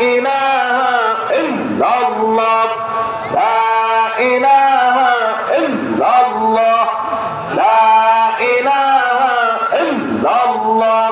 إله আল্লাহ